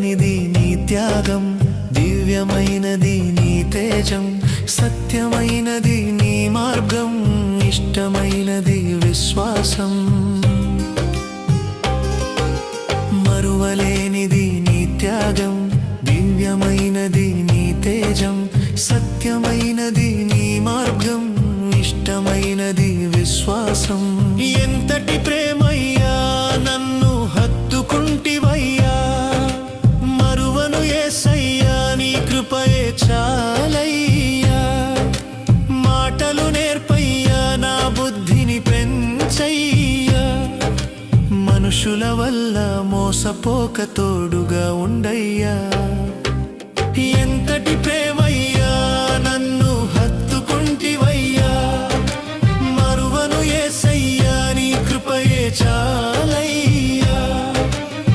త్యాగం దివ్యమైనది నీ తేజం సత్యమైనది నీ మార్గం ఇష్టమైనది విశ్వాసం. మరువలేనిది నీ త్యాగం దివ్యమైనది నీ తేజం సత్యమైనది నీ మార్గం ఇష్టమైనది విశ్వాసం. ఎంతటి ప్రేమ మనుషుల వల్ల మోసపోక తోడుగా ఉండయ్యా. ఎంతటి